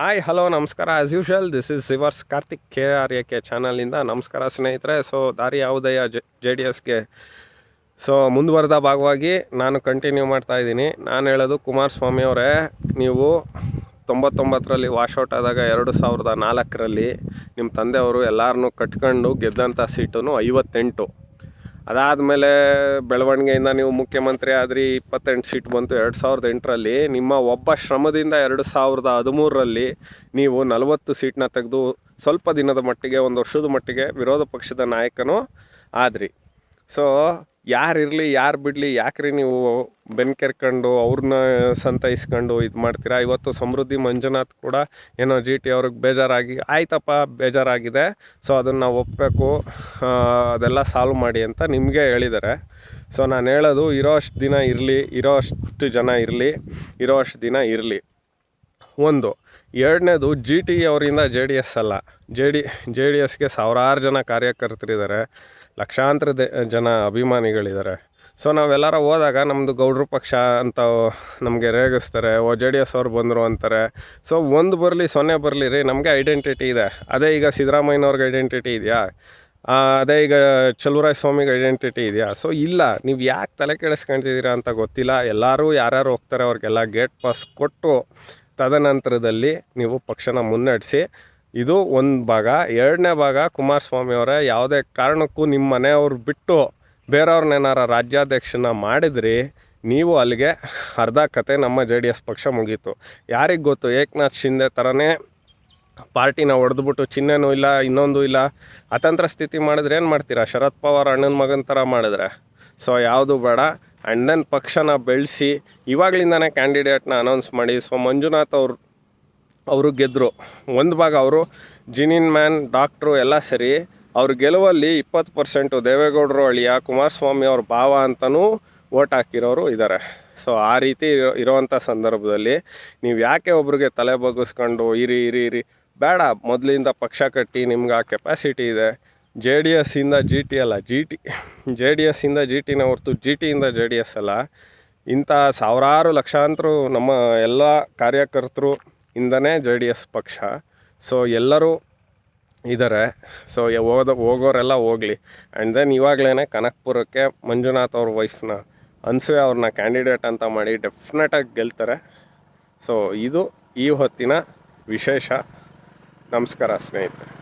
Hi hello ನಮಸ್ಕಾರ. As usual this is ಸಿವರ್ಸ್ Karthik K R A K ಚಾನಲಿಂದ ನಮಸ್ಕಾರ, ಸ್ನೇಹಿತರೆ. So ದಾರಿ ಯಾವುದಯ್ಯ ಜೆ ಡಿ ಎಸ್ಗೆ ಸೊ ಮುಂದುವರೆದ ಭಾಗವಾಗಿ ನಾನು ಕಂಟಿನ್ಯೂ ಮಾಡ್ತಾ ಇದ್ದೀನಿ. ನಾನು ಹೇಳೋದು ಕುಮಾರಸ್ವಾಮಿ ಅವರೇ, ನೀವು ತೊಂಬತ್ತೊಂಬತ್ತರಲ್ಲಿ ವಾಶೌಟ್ ಆದಾಗ ಎರಡು ಸಾವಿರದ ನಾಲ್ಕರಲ್ಲಿ ನಿಮ್ಮ ತಂದೆಯವರು ಎಲ್ಲರನ್ನೂ ಕಟ್ಕೊಂಡು ಗೆದ್ದಂಥ ಸೀಟು ಐವತ್ತೆಂಟು. ಅದಾದಮೇಲೆ ಬೆಳವಣಿಗೆಯಿಂದ ನೀವು ಮುಖ್ಯಮಂತ್ರಿ ಆದ್ರಿ, ಇಪ್ಪತ್ತೆಂಟು ಸೀಟ್ ಬಂತು ಎರಡು ಸಾವಿರದ ಎಂಟರಲ್ಲಿ. ನಿಮ್ಮ ಒಬ್ಬ ಶ್ರಮದಿಂದ ಎರಡು ಸಾವಿರದ ಹದಿಮೂರರಲ್ಲಿ ನೀವು ನಲವತ್ತು ಸೀಟ್ನ ತೆಗೆದು ಸ್ವಲ್ಪ ದಿನದ ಮಟ್ಟಿಗೆ, ಒಂದು ವರ್ಷದ ಮಟ್ಟಿಗೆ ವಿರೋಧ ಪಕ್ಷದ ನಾಯಕನೂ ಆದ್ರಿ. ಸೊ ಯಾರು ಇರಲಿ, ಯಾರು ಬಿಡಲಿ, ಯಾಕ್ರಿ ನೀವು ಬೆನ್ನು ಕೆರ್ಕೊಂಡು ಅವ್ರನ್ನ ಸಂತೈಸ್ಕೊಂಡು ಇದು ಮಾಡ್ತೀರಾ? ಇವತ್ತು ಸಮೃದ್ಧಿ ಮಂಜುನಾಥ್ ಕೂಡ ಏನೋ ಜಿ ಟಿ ಅವ್ರಿಗೆ ಬೇಜಾರಾಗಿ, ಆಯ್ತಪ್ಪ, ಬೇಜಾರಾಗಿದೆ. ಸೊ ಅದನ್ನು ಒಪ್ಪಬೇಕು ಅದೆಲ್ಲ ಸಾಲ್ವ್ ಮಾಡಿ ಅಂತ ನಿಮಗೆ ಹೇಳಿದ್ದಾರೆ ಸೊ ನಾನು ಹೇಳೋದು ಇರೋ ಅಷ್ಟು ದಿನ ಇರಲಿ ಇರೋ ಅಷ್ಟು ಜನ ಇರಲಿ ಇರೋ ಅಷ್ಟು ದಿನ ಇರಲಿ. ಒಂದು. ಎರಡನೇದು ಜಿ ಟಿ ಅವರಿಂದ ಜೆ ಡಿ ಎಸ್ ಅಲ್ಲ. ಜೆ ಡಿ ಜೆ ಡಿ ಎಸ್ಗೆ ಸಾವಿರಾರು ಜನ ಕಾರ್ಯಕರ್ತರಿದ್ದಾರೆ. ಲಕ್ಷಾಂತರ ಜನ ಅಭಿಮಾನಿಗಳಿದ್ದಾರೆ. ಸೊ ನಾವೆಲ್ಲರ ಹೋದಾಗ ನಮ್ಮದು ಗೌಡ್ರ ಪಕ್ಷ ಅಂತ ನಮಗೆ ರೇಗಿಸ್ತಾರೆ. ಓ ಜೆ ಡಿ ಎಸ್ ಅವ್ರು ಬಂದರು ಅಂತಾರೆ. ಸೊ ಒಂದು ಬರಲಿ, ಸೊನ್ನೆ ಬರಲಿ ರೀ, ನಮಗೆ ಐಡೆಂಟಿಟಿ ಇದೆ. ಅದೇ ಈಗ ಸಿದ್ದರಾಮಯ್ಯನವ್ರಿಗೆ ಐಡೆಂಟಿಟಿ ಇದೆಯಾ? ಅದೇ ಈಗ ಚಲುವರಾಯ ಸ್ವಾಮಿಗೆ ಐಡೆಂಟಿಟಿ ಇದೆಯಾ? ಸೊ ಇಲ್ಲ. ನೀವು ಯಾಕೆ ತಲೆ ಕೆಡಿಸ್ಕೊಂತಿದ್ದೀರಾ ಅಂತ ಗೊತ್ತಿಲ್ಲ. ಎಲ್ಲರೂ ಯಾರ್ಯಾರು ಹೋಗ್ತಾರೆ, ಅವ್ರಿಗೆಲ್ಲ ಗೇಟ್ ಪಾಸ್ ಕೊಟ್ಟು ತದನಂತರದಲ್ಲಿ ನೀವು ಪಕ್ಷನ ಮುನ್ನಡೆಸಿ, ಇದು ಒಂದು ಭಾಗ. ಎರಡನೇ ಭಾಗ ಕುಮಾರಸ್ವಾಮಿ ಅವರೇ ಯಾವುದೇ ಕಾರಣಕ್ಕೂ ನಿಮ್ಮ ಮನೆಯವ್ರು ಬಿಟ್ಟು ಬೇರೆಯವ್ರನ್ನೇನಾರ ರಾಜ್ಯಾಧ್ಯಕ್ಷನ ಮಾಡಿದ್ರಿ, ನೀವು ಅಲ್ಲಿಗೆ ಅರ್ಧ ಕತೆ ನಮ್ಮ ಜೆ ಡಿ ಎಸ್ ಪಕ್ಷ ಮುಗೀತು. ಯಾರಿಗೆ ಗೊತ್ತು? ಏಕನಾಥ್ ಶಿಂದೆ ಥರನೇ ಪಾರ್ಟಿನ ಹೊಡೆದ್ಬಿಟ್ಟು ಚಿಹ್ನೆನೂ ಇಲ್ಲ, ಇನ್ನೊಂದು ಇಲ್ಲ. ಅತಂತ್ರ ಸ್ಥಿತಿ ಮಾಡಿದ್ರೆ ಏನು ಮಾಡ್ತೀರಾ? ಶರದ್ ಪವಾರ್ ಅಣ್ಣನ ಮಗನ ಥರ ಮಾಡಿದ್ರೆ. ಸೊ ಯಾವುದು ಬೇಡ. ಆ್ಯಂಡ್ ದೆನ್ ಪಕ್ಷನ ಬೆಳೆಸಿ ಇವಾಗಲಿಂದನೇ ಕ್ಯಾಂಡಿಡೇಟ್ನ ಅನೌನ್ಸ್ ಮಾಡಿ. ಸೊ ಮಂಜುನಾಥ್ ಅವರು ಅವರು ಗೆದ್ದರು ಒಂದು ಭಾಗ ಅವರು, ಜಿನಿನ್ ಮ್ಯಾನ್, ಡಾಕ್ಟ್ರು ಎಲ್ಲ ಸರಿ. ಅವ್ರ ಗೆಲುವಲ್ಲಿ ಇಪ್ಪತ್ತು ಪರ್ಸೆಂಟು ದೇವೇಗೌಡರು ಅಳಿಯ, ಕುಮಾರಸ್ವಾಮಿ ಅವ್ರ ಭಾವ ಅಂತಲೂ ಓಟ್ ಹಾಕಿರೋರು ಇದ್ದಾರೆ ಸೊ ಆ ರೀತಿ ಇರೋ, ಇರೋವಂಥ ಸಂದರ್ಭದಲ್ಲಿ ನೀವು ಯಾಕೆ ಒಬ್ರಿಗೆ ತಲೆ ಬಗ್ಗಿಸ್ಕೊಂಡು ಇರಿ ಇರಿ ಇರಿ? ಬೇಡ, ಮೊದಲಿಂದ ಪಕ್ಷ ಕಟ್ಟಿ ನಿಮ್ಗೆ ಆ ಕೆಪಾಸಿಟಿ ಇದೆ. ಜೆ ಡಿ ಎಸ್ಸಿಂದ ಜಿ ಟಿ ಅಲ್ಲ ಜಿ ಟಿ ಜೆ ಡಿ ಎಸ್ಸಿಂದ ಜಿ ಟಿನ ಹೊರತು ಜಿ ಟಿಯಿಂದ ಜೆ ಡಿ ಎಸ್ ಅಲ್ಲ. ಇಂಥ ಸಾವಿರಾರು ಲಕ್ಷಾಂತರ ನಮ್ಮ ಎಲ್ಲ ಕಾರ್ಯಕರ್ತರು ಇಂದನೇ ಜೆ ಡಿ ಎಸ್ ಪಕ್ಷ. ಸೊ ಎಲ್ಲರೂ ಇದ್ದಾರೆ ಸೊ ಹೋದ, ಹೋಗೋರೆಲ್ಲ ಹೋಗಲಿ. ಆ್ಯಂಡ್ ದೆನ್ ಇವಾಗಲೇ ಕನಕಪುರಕ್ಕೆ ಮಂಜುನಾಥ್ ಅವ್ರ ವೈಫ್ನ ಅನ್ಸುವೆ ಅವ್ರನ್ನ ಕ್ಯಾಂಡಿಡೇಟ್ ಅಂತ ಮಾಡಿ ಡೆಫಿನೆಟಾಗಿ ಗೆಲ್ತಾರೆ. ಸೊ ಇದು ಈ ಹೊತ್ತಿನ ವಿಶೇಷ. ನಮಸ್ಕಾರ ಸ್ನೇಹಿತರೆ.